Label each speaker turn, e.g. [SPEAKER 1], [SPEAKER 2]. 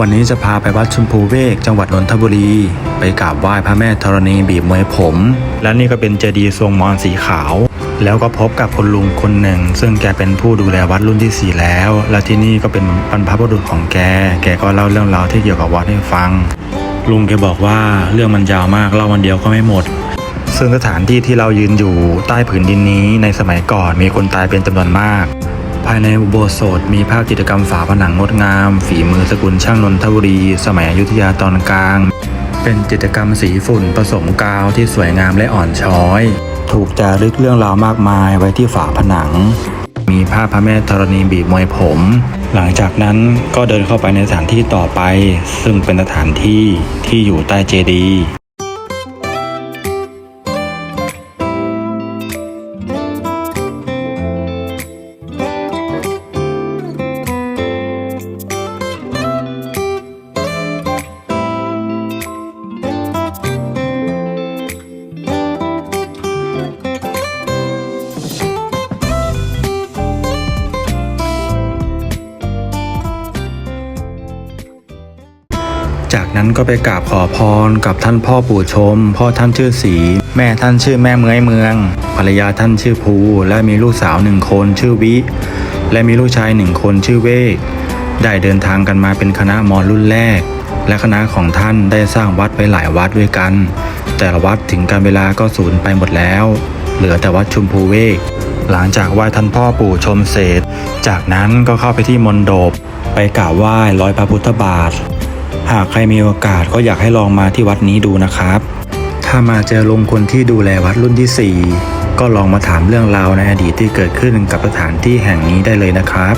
[SPEAKER 1] วันนี้จะพาไปวัดชุมพูเวกจังหวัดนนทบุรี ไปกราบไหว้พระแม่ธรณีบีบมวยผม และนี่ก็เป็นเจดีย์ทรงมอญสีขาว แล้วก็พบกับคุณลุงคนหนึ่ง ซึ่งแกเป็นผู้ดูแลวัดรุ่นที่ 4 แล้ว และที่นี่ก็เป็นบรรพบุรุษของแก แกก็เล่าเรื่องราวที่เกี่ยวกับวัดให้ฟัง ลุงแกบอกว่าเรื่องมันยาวมากเล่าวันเดียวก็ไม่หมด ซึ่งสถานที่ที่เรายืนอยู่ใต้ผืนดินนี้ในสมัยก่อนมีคนตายเป็นจำนวนมาก ภายในอุโบสถมีภาพจิตรกรรมฝาผนังงดงาม ฝีมือสกุลช่างนนทบุรี สมัยอยุธยาตอนกลาง เป็นจิตรกรรมสีฝุ่นผสมกาวที่สวยงามและอ่อนช้อย ถูกจารึกเรื่องราวมากมายไว้ที่ฝาผนัง มีภาพพระแม่ธรณีบีบมวยผม หลังจากนั้นก็เดินเข้าไปในสถานที่ต่อไป ซึ่งเป็นสถานที่ที่อยู่ใต้เจดีย์ จากนั้นก็ไปกราบขอพรกับท่านพ่อปู่ชม พ่อท่านชื่อสี แม่ท่านชื่อแม่เมือยเมือง ภรรยาท่านชื่อภู และมีลูกสาวหนึ่งคนชื่อวิ และมีลูกชายหนึ่งคนชื่อเวกได้เดินทางกันมาเป็นคณะมอญรุ่นแรก และคณะของท่านได้สร้างวัดไว้หลายวัดด้วยกัน แต่ละวัดถึงการเวลาก็สูญไปหมดแล้ว เหลือแต่วัดชุมพูเวก หลังจากไหว้ท่านพ่อปู่ชมเสร็จ จากนั้นก็เข้าไปที่มณฑปไปกราบไหว้ร้อยพระพุทธบาท หากใครมีโอกาสก็อยากให้ลองมาที่วัดนี้ดูนะครับ ถ้ามาเจอลุงคนที่ดูแลวัดรุ่นที่ 4 ก็ลองมาถามเรื่องราวในอดีตที่เกิดขึ้นกับสถานที่แห่งนี้ได้เลยนะครับ